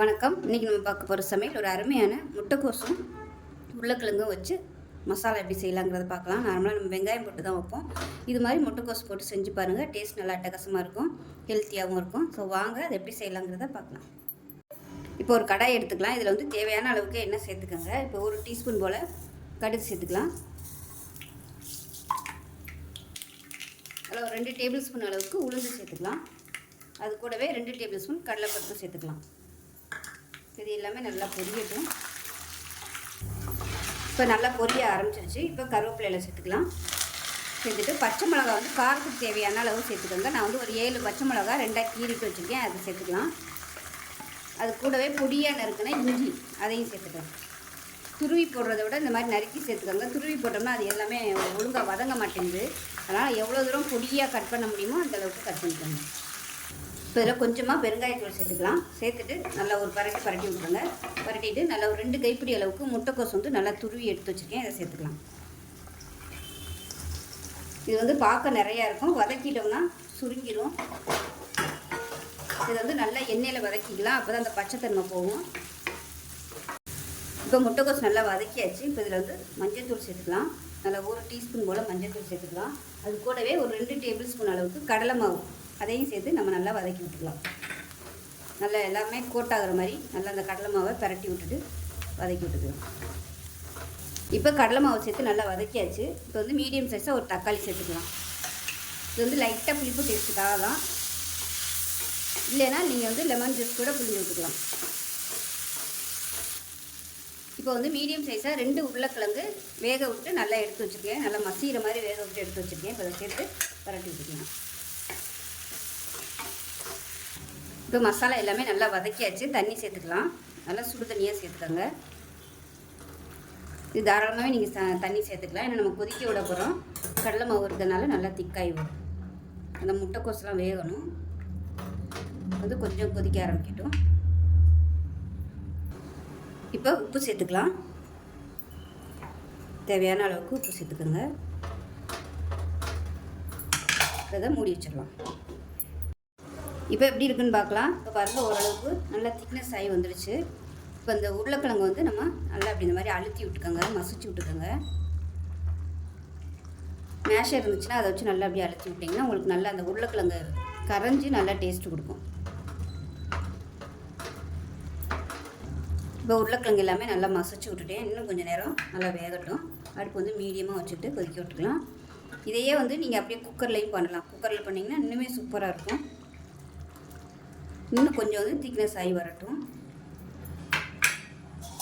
வணக்கம். இன்றைக்கி நம்ம பார்க்க போகிற சமையல் ஒரு அருமையான முட்டைக்கோசும் உருளைக்கிழங்கும் வச்சு மசாலா எப்படி செய்யலாங்கிறத பார்க்கலாம். நார்மலாக நம்ம வெங்காயம் போட்டு தான் வைப்போம். இது மாதிரி முட்டைக்கோஸ் போட்டு செஞ்சு பாருங்கள் டேஸ்ட் நல்லா அட்டகாசமாக இருக்கும். ஹெல்த்தியாகவும் இருக்கும். ஸோ வாங்க அதை எப்படி செய்யலாங்கிறத பார்க்கலாம். இப்போ ஒரு கடாய் எடுத்துக்கலாம். இதில் வந்து தேவையான அளவுக்கு எண்ணெய் சேர்த்துக்கோங்க. இப்போ ஒரு டீஸ்பூன் போல் கடுகு சேர்த்துக்கலாம். அதில் ஒரு ரெண்டு டேபிள் ஸ்பூன் அளவுக்கு உளுந்து சேர்த்துக்கலாம். அது கூடவே ரெண்டு டேபிள் ஸ்பூன் கடலைப்பருப்பு சேர்த்துக்கலாம். இது எல்லாமே நல்லா பொரியட்டும். இப்போ நல்லா பொரிய ஆரம்பிச்சிருச்சு. இப்போ கருவேப்பிலையில் சேர்த்துக்கலாம். சேர்த்துட்டு பச்சை மிளகா வந்து காரத்துக்கு தேவையான அளவு சேர்த்துக்கோங்க. நான் வந்து ஒரு ஏழு பச்சை மிளகா ரெண்டாக கீறிட்டு வச்சுருக்கேன். அதை சேர்த்துக்கலாம். அது கூடவே பொடியாக நறுக்குனா இஞ்சி அதையும் சேர்த்துக்கலாம். துருவி போடுறத விட இந்த மாதிரி நறுக்கி சேர்த்துக்கோங்க. துருவி போட்டோம்னா அது எல்லாமே ஒழுங்காக வதங்க மாட்டேங்குது. அதனால் எவ்வளோ தூரம் பொடியாக கட் பண்ண முடியுமோ அந்த அளவுக்கு கட் பண்ணிக்கோங்க. இப்போ இதில் கொஞ்சமாக பெருங்காயத்தூள் சேர்த்துக்கலாம். சேர்த்துட்டு நல்லா ஒரு பரட்டி பரட்டி விட்ருங்க பரட்டிட்டு நல்லா ஒரு ரெண்டு கைப்பிடி அளவுக்கு முட்டைக்கோஸ் வந்து நல்லா துருவி எடுத்து வச்சுருக்கேன். இதை சேர்த்துக்கலாம். இது வந்து பார்க்க நிறையா இருக்கும். வதக்கிட்டோம்னா சுருங்கிடும் இதை வந்து நல்லா எண்ணெயில் வதக்கிக்கலாம். அப்போ தான் அந்த பச்சைத்தன்மை போகும். இப்போ முட்டைக்கோஸ் நல்லா வதக்கியாச்சு. இப்போ இதில் வந்து மஞ்சள் தூள் சேர்த்துக்கலாம். நல்லா ஒரு டீஸ்பூன் போல் மஞ்சள் தூள் சேர்த்துக்கலாம். அது கூடவே ஒரு ரெண்டு டேபிள் ஸ்பூன் அளவுக்கு கடலை மாவு. அதையும் சேர்த்து நம்ம நல்லா வதக்கி விட்டுக்கலாம். நல்லா எல்லாமே கோட்டாகிற மாதிரி நல்லா அந்த கடலை மாவை பரட்டி விட்டுட்டு வதக்கி விட்டுக்கலாம். இப்போ கடலை மாவு சேர்த்து நல்லா வதக்கியாச்சு. இப்போ வந்து மீடியம் சைஸாக ஒரு தக்காளி சேர்த்துக்கலாம். இது வந்து லைட்டாக புளிப்பு டேஸ்ட்டுக்காக தான். இல்லைன்னா நீங்கள் வந்து லெமன் ஜூஸ் கூட புளிஞ்சு விட்டுக்கலாம். இப்போ வந்து மீடியம் சைஸாக ரெண்டு உருளைக்கிழங்கு வேக விட்டு நல்லா எடுத்து வச்சுருக்கேன். நல்லா மசிகிற மாதிரி வேக விட்டு எடுத்து வச்சுருக்கேன். இப்போ அதை சேர்த்து பரட்டி விட்டுக்கலாம். இப்போ மசாலா எல்லாமே நல்லா வதக்கியாச்சு. தண்ணி சேர்த்துக்கலாம். நல்லா சுடு தண்ணியாக சேர்த்துக்கோங்க. இது தாராளமாகவே நீங்கள் தண்ணி சேர்த்துக்கலாம். ஏன்னா நம்ம கொதிக்க விட போகிறோம் கடலை மாவு இருக்கிறதுனால நல்லா திக்காகி வரும். அந்த முட்டைக்கோஸ்லாம் வேகணும். வந்து கொஞ்சம் கொதிக்க ஆரம்பிக்கட்டும். இப்போ உப்பு சேர்த்துக்கலாம். தேவையான அளவுக்கு உப்பு சேர்த்துக்கோங்க. அதை மூடி வச்சிடலாம். இப்போ எப்படி இருக்குன்னு பார்க்கலாம். இப்போ பாருங்கள் ஓரளவுக்கு நல்லா திக்னஸ் ஆகி வந்துடுச்சு இப்போ இந்த உருளைக்கிழங்கு வந்து நம்ம நல்லா அப்படி இந்த மாதிரி அழுத்தி விட்டுக்கோங்க மசிச்சு விட்டுக்கோங்க. மேஷர் இருந்துச்சுன்னா அதை வச்சு நல்லா அப்படியே அழுத்தி விட்டிங்கன்னா உங்களுக்கு நல்லா அந்த உருளைக்கிழங்கு கரைஞ்சி நல்லா டேஸ்ட் கொடுக்கும். இப்போ உருளைக்கிழங்கு எல்லாமே நல்லா மசிச்சு விட்டுட்டேன். இன்னும் கொஞ்சம் நேரம் நல்லா வேகட்டும். அடுப்பு வந்து மீடியமாக வச்சுட்டு கொதிக்க விட்டுக்கலாம். இதையே வந்து நீங்கள் அப்படியே குக்கர்லேயும் பண்ணலாம். குக்கரில் பண்ணிங்கன்னா இன்னுமே சூப்பராக இருக்கும். இன்னும் கொஞ்சம் வந்து திக்னஸ் ஆகி வரட்டும்.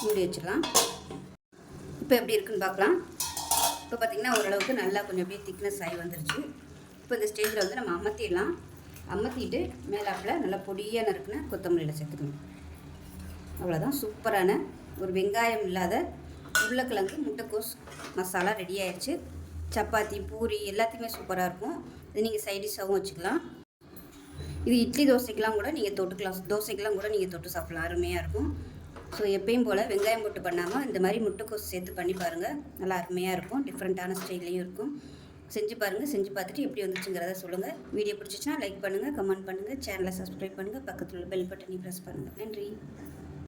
மூடி வச்சிடலாம். இப்போ எப்படி இருக்குன்னு பார்க்கலாம். இப்போ பார்த்திங்கன்னா ஓரளவுக்கு நல்லா கொஞ்சம் அப்படியே திக்னஸ் ஆகி வந்துருச்சு. இப்போ இந்த ஸ்டேஜில் வந்து நம்ம அமர்த்திடலாம். அமர்த்திட்டு மேலாப்பில் நல்லா பொடியாக நறுக்குன கொத்தமல்லியில் சேர்த்துக்கணும். அவ்வளோதான் சூப்பரான ஒரு வெங்காயம் இல்லாத உருளைக்கிழங்கு முட்டைக்கோஸ் மசாலா ரெடி ஆயிடுச்சு. சப்பாத்தி பூரி எல்லாத்தையுமே சூப்பராக இருக்கும். இது நீங்கள் சைடிஷாகவும் வச்சுக்கலாம். இது இட்லி தோசைக்கெலாம் கூட நீங்கள் தொட்டுக்கலாம். தோசைக்கெலாம் கூட நீங்கள் தொட்டு சாப்பிட்லாம். அருமையாக இருக்கும். ஸோ எப்பயும் போல் வெங்காயம் போட்டு பண்ணாமல் இந்த மாதிரி முட்டைக்கோஸ் சேர்த்து பண்ணி பாருங்கள் நல்லா அருமையாக இருக்கும். டிஃப்ரெண்ட்டான ஸ்டைல்லையும் இருக்கும். செஞ்சு பாருங்கள் செஞ்சு பார்த்துட்டு எப்படி வந்துச்சுங்கிறத சொல்லுங்கள் வீடியோ பிடிச்சிச்சுன்னா லைக் பண்ணுங்கள் கமெண்ட் பண்ணுங்கள் சேனலை சப்ஸ்கிரைப் பண்ணுங்கள் பக்கத்தில் உள்ள பெல் பட்டனை ப்ரெஸ் பண்ணுங்கள் நன்றி.